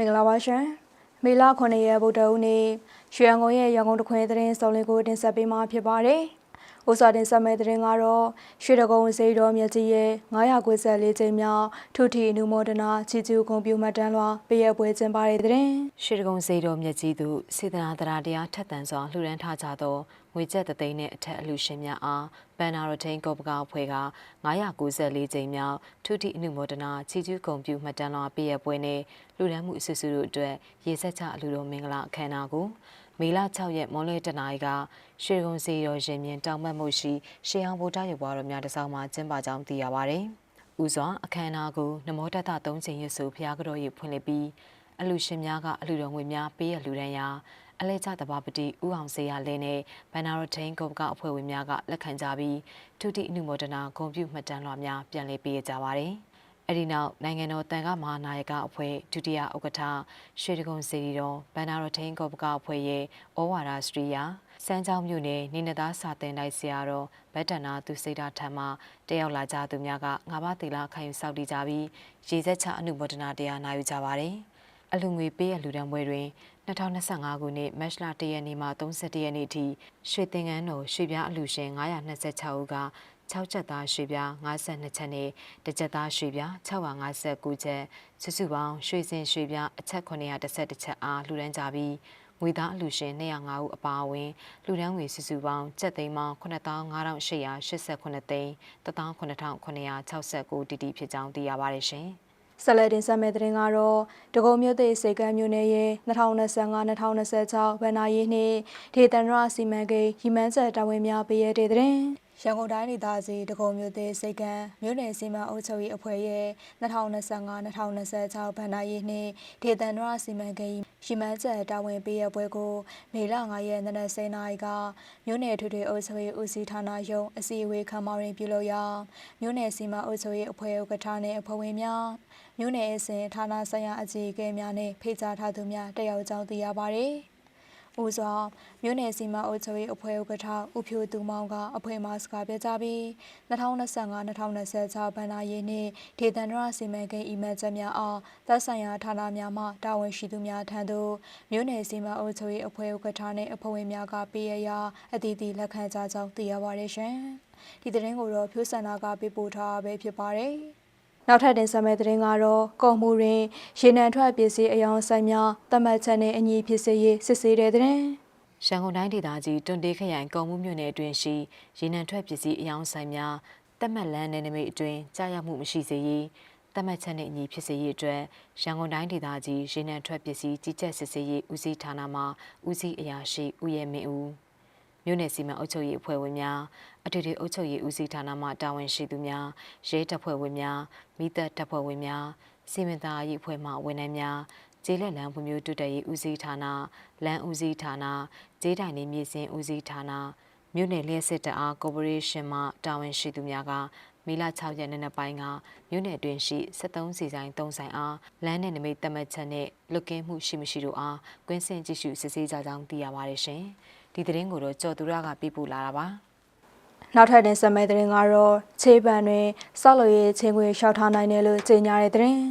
မင်္ဂလာပါရှင်မေလ9ရက်ဗုဒ္ဓဟူးနေ့ရွှေရန်ကုန်ရဲ့ရန်ကုန်တခွင်သတင်းစုံလင်ကိုတင်ဆက်ပေးမှာဖြစ်ပါတယ်။ဥစွာတင်ဆက်မယ့်သတင်းကတော့ရွှေတကုံစေတော်မြကြီးရဲ့994ကျင်းမြောက်ထုထီအနုမောဒနာချီကျူးဂုံပြူမှတ်တမ်းလွှာပေးရပွဲကျင်းပတဲ့သတင်းရွှေဒဂုံစေတော်မြတ်ကြီးသူစေတနာတရားတရားထက်သန်စွာလှူဒန်းထားကြသော ငွေကျပ်တသိန်းနဲ့အထက်အလှူရှင်များအားဘန်နာရထိန်ကောပကအဖွဲ့က994ကြိမ်မြောက်ထုတိအနုမောဒနာချီကျူးဂုံပြူမှတ်တမ်းလွှာပေးရပွဲနဲ့လှူဒန်းမှုအစီအစဉ်တို့အတွက်ရေဆက်ချအလှူတော်မင်္ဂလာအခမ်းအနားကိုမေလ6ရက်မွန်လွဲတနာရီကရွှေဒဂုံစေတော်ရင်မြင်တောင်မှတ်မှုရှိရှေးအောင်ဗုဒ္ဓရုပ်ပွားတော်များတစ်စောင်းမှာကျင်းပကြောင်းသိရပါဗျ။ဦးစွာအခမ်းအနားကိုနမောတတ3ချိန်ရဆိုဖျားကတော်ရေဖွင့်လှစ်ပြီးအလှရှင်များကအလှတော်ငွေများပေးရလှူဒန်းရာ အလဲကျတဘာပတိဦးအောင်စေရလင်းနဲ့ဘန်နာရထိန်ကုတ်ကအဖွဲ့ဝင်များကလက်ခံကြပြီးထုတိအနုမောဒနာဂုဏ်ပြုမှတ်တမ်းလွှာများပြန်လည်ပေးကြပါတယ်။အဲဒီနောက်နိုင်ငံတော်တန်ခါမဟာနာယကအဖွဲ့ဒုတိယဥက္ကဋ္ဌရွှေဒဂုံစီရီတော်ဘန်နာရထိန်ကုတ်ကအဖွဲ့ရဲ့ဩဝါဒစရိယာစမ်းချောင်းမြို့နယ်နေနသားစာတင်တိုက်ဆရာတော်ဗတ္တနာသူစိတ်ဓာတ်ထံမှတက်ရောက်လာကြသူများကငါးပါးသီလခံယူစောင့်တည်ကြပြီးရေစက်ချအနုမောဒနာတရားနာယူကြပါတယ်။အလူငွေပေးရလူဒန်းပွဲတွင် 2025ခုနှစ်မတ်လ1ရက်နေ့မှ31ရက်နေ့အထိရွှေသင်္ကန်းတော်ရွှေပြားအလူရှင်926ဦးက6ချက်သားရွှေပြား52ချက်နဲ့တစ်ချက်သားရွှေပြား659ချက်စုစုပေါင်းရွှေစင်ရွှေပြားအချက်911ချက်အားလှူဒန်းကြပြီးငွေသားအလူရှင်205ဦးအပါအဝင်လူဒန်းငွေစုစုပေါင်းကျပ်သိန်းပေါင်း95,889သိန်း189,969တီတီဖြစ်ကြောင်းသိရပါတယ်ရှင်။ ဆက်လက်တင်ဆက်မယ့်သတင်းကတော့ဒဂုံမြို့သစ်စေကမ်းမြို့နယ်ရဲ့2025-2026ဗန်နာရေးနှင့်ဒေသန္တရစီမံကိန်းရီမန်းချက်တာဝန်များပေးရတဲ့သတင်း ရန်ကုန်တိုင်းဒေသကြီးဒဂုံမြို့သစ်စေကမ်းမြို့နယ်စီမံအုပ်ချုပ်ရေးအဖွဲ့ရဲ့2025-2026ဗန်နာရေးနှင့်ဒေသန္တရစီမံကိန်းရီမန်းချက်တာဝန်ပေးရပွဲကိုမေလ9ရက်နေ့နက်10:00နာရီကမြို့နယ်ထွေထွေအုပ်ချုပ်ရေးဦးစီးဌာနယုံအစည်းအဝေးခမ်းမတွင်ပြုလုပ်ရာမြို့နယ်စီမံအုပ်ချုပ်ရေးအဖွဲ့ဥက္ကဋ္ဌနှင့်အဖွဲ့ဝင်များမြို့နယ်အစဉ်ဌာနဆိုင်ရာအကြီးအကဲများနှင့်ဖိတ်ကြားထားသူများတက်ရောက်ကြောင်းသိရပါသည်။ ဦးစွာမြို့နယ်စီမံအုပ်ချုပ်ရေးအဖွဲ့ဥက္ကဋ္ဌဦးဖြိုသူမောင်ကအဖွဲ့မှစကားပြောကြားပြီး2025-2026ဘဏ္ဍာရေးနှင့်ဒေသန္တရစီမံကိန်းအီမန်ချက်များအားသက်ဆိုင်ရာဌာနများမှတာဝန်ရှိသူများထံသို့မြို့နယ်စီမံအုပ်ချုပ်ရေးအဖွဲ့ဥက္ကဋ္ဌနှင့်အဖွဲ့ဝင်များကပေးရရာအသီးသီးလက်ခံကြကြောင်းသိရပါတယ်ရှင်။ဒီသတင်းကိုတော့ဖြိုးစန္ဒာကပေးပို့ထားပဲဖြစ်ပါတယ်။ နောက်ထပ်တင်ဆက်မယ့်သတင်းကတော့ကုံမှုတွင်ရေနံထွက်ပစ္စည်းအယောင်ဆိုင်များတတ်မှတ်ချက်နဲ့အညီဖြစ်စေရေးစစ်ဆေးတဲ့သတင်းရန်ကုန်တိုင်းဒေသကြီးတွန်တေးခရိုင်ကုံမှုမြို့နယ်အတွင်းရှိရေနံထွက်ပစ္စည်းအယောင်ဆိုင်များတက်မှတ်လန်းနယ်နိမိတ်အတွင်းကြာရောက်မှုမရှိစေရေးတက်မှတ်ချက်နဲ့အညီဖြစ်စေရေးအတွက်ရန်ကုန်တိုင်းဒေသကြီးရေနံထွက်ပစ္စည်းကြီးကြပ်စစ်ဆေးရေးဦးစီးဌာနမှဦးစီးအရာရှိဦးရဲမင်းဦး မြို့နယ်စီမံအုပ်ချုပ်ရေးအဖွဲ့ဝင်များအထွေထွေအုပ်ချုပ်ရေးဦးစီးဌာနမှတာဝန်ရှိသူများရဲတပ်ဖွဲ့ဝင်များမိသက်တပ်ဖွဲ့ဝင်များစီမံသားရေးအဖွဲ့မှဝန်ထမ်းများကျေးလက်လမ်းဖွံ့ဖြိုးတိုးတက်ရေးဦးစီးဌာနလမ်းဦးစီးဌာနကျေးတိုင်နေမြေစင်ဦးစီးဌာနမြို့နယ်လျှက်စစ်တအားကော်ပိုရေးရှင်းမှတာဝန်ရှိသူများကမေလ6ရက်နေ့နေ့ပိုင်းကမြို့နယ်တွင်ရှိ73စီဆိုင်3ဆိုင်အားလမ်းနယ်နိမိတ်သတ်မှတ်ချက်နဲ့လွတ်ကင်းမှုရှိမရှိတို့အားကွင်းဆင်ကြည့်ရှုစစ်ဆေးကြကြောင်းသိရပါတယ်ရှင်။ ဒီသတင်းကိုတော့ကြော်သူရကပြပို့လာတာပါ။နောက်ထပ်တင်ဆက်မယ့်သတင်းကတော့ခြေပံတွင်စောက်လို့ရေးချင်းခွေလျှောက်ထားနိုင်တယ်လို့ကြေညာတဲ့သတင်း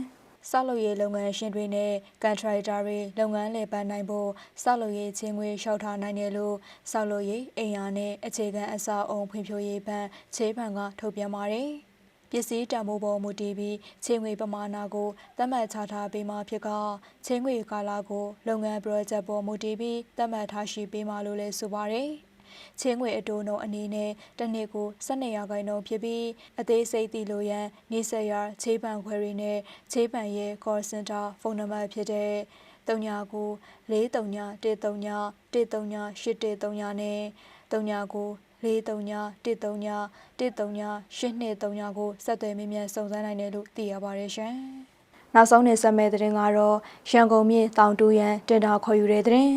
စောက်လို့ရေးလုပ်ငန်းရှင်တွေနဲ့ကန်ထရိုက်တာတွေလုပ်ငန်းလည်ပတ်နိုင်ဖို့စောက်လို့ရေးချင်းခွေလျှောက်ထားနိုင်တယ်လို့စောက်လို့ရေးအိမ်ယာနဲ့အခြေခံအဆောက်အုံဖွံ့ဖြိုးရေးဘဏ်ခြေပံကထုတ်ပြန်ပါတယ် ပစ္စည်းတံမိုးပေါ်မူတည်ပြီးချင်းငွေပမာဏကိုသတ်မှတ်ချထားပေးမှဖြစ်ကချင်းငွေကာလကိုလုပ်ငန်း project ပေါ်မူတည်ပြီးသတ်မှတ်ထားရှိပေးမှလို့လည်းဆိုပါတယ်။ချင်းငွေအတိုးနှုန်းအနေနဲ့တစ်နှစ်ကို12ရာခိုင်နှုန်းဖြစ်ပြီးအသေးစိတ်တည်လို့ရန်နေဆက်ရခြေပံခွဲတွေနဲ့ခြေပံရဲ့ call center ဖုန်းနံပါတ်ဖြစ်တဲ့39 439 139 139 813နဲ့39 439 139 139 823ကိုဆက်သွယ်မြင်းမြန်စုံစမ်းနိုင်တယ်လို့သိရပါတယ်ရှင်။နောက်ဆုံးနေဆက်မဲ့သတင်းကတော့ရန်ကုန်မြို့တောင်တူရန်တင်တာခေါ်ယူတဲ့သတင်း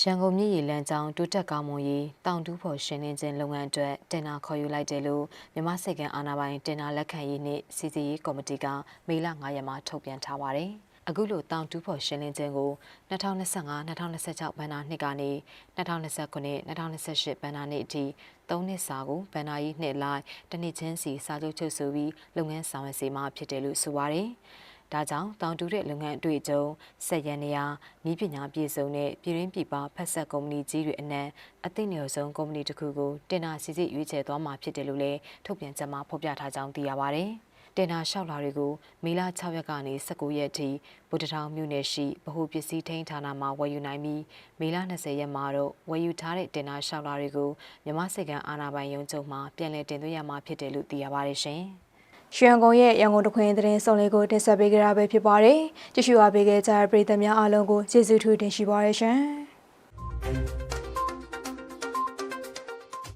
ရန်ကုန်မြို့ရည်လမ်းကြောင်းတိုးတက်ကောင်းမွန်ရေးတောင်တူးဖို့ရှင်းလင်းခြင်းလုပ်ငန်းအတွက်တင်နာခေါ်ယူလိုက်တယ်လို့မြန်မာစစ်ကန်အာဏာပိုင်တင်နာလက်ခံရေးနှင့်စီစီရေးကော်မတီကမေလ9ရက်မှာထုတ်ပြန်ထားပါတယ်။ အခုလိုတောင်တူးဖို့ရှင်းလင်းခြင်းကို2025-2026ဘဏ္ဍာနှစ်ကနေ2029-2028ဘဏ္ဍာနှစ်အထိ၃နှစ်စာကိုဘဏ္ဍာရေးနှစ်လိုက်တစ်နှစ်ချင်းစီစာချုပ်ချုပ်ဆိုပြီးလုပ်ငန်းဆောင်ရွက်စေမှာဖြစ်တယ်လို့ဆိုပါတယ်။ဒါကြောင့်တောင်တူတဲ့လုပ်ငန်းအတွေ့အကြုံဆက်ရန်နေရာဤပညာပြည့်စုံတဲ့ပြည်ရင်းပြည်ပဖက်ဆက်ကုမ္ပဏီကြီးတွေအနက်အသင့်လျော်ဆုံးကုမ္ပဏီတစ်ခုကိုတင်နာစီစစ်ရွေးချယ်သွားမှာဖြစ်တယ်လို့လည်းထုတ်ပြန်ချက်မှာဖော်ပြထားကြောင်းသိရပါဗျ။ တင်နာလျှောက်လာတွေကိုမေလ6ရက်ကနေ19ရက်ထိဗုဒ္ဓထောင်မြို့နယ်ရှိဗဟုပစ္စည်းထိန်းဌာနမှာဝယ်ယူနိုင်ပြီးမေလ20ရက်မှာတော့ဝယ်ယူထားတဲ့တင်နာလျှောက်လာတွေကိုမြမစိတ်ကံအာဏာပိုင်ရုံးချုပ်မှာပြန်လည်တင်သွင်းရမှာဖြစ်တယ်လို့သိရပါတယ်ရှင်။ရွှေရန်ကုန်ရဲ့ရန်ကုန်တခွင်သတင်းစုံလေးကိုတင်ဆက်ပေးကြတာပဲဖြစ်ပါတယ်ကြည့်ရှုအားပေးခဲ့ကြတဲ့ပရိသတ်များအားလုံးကိုကျေးဇူးထူးတင်ရှိပါရရှင်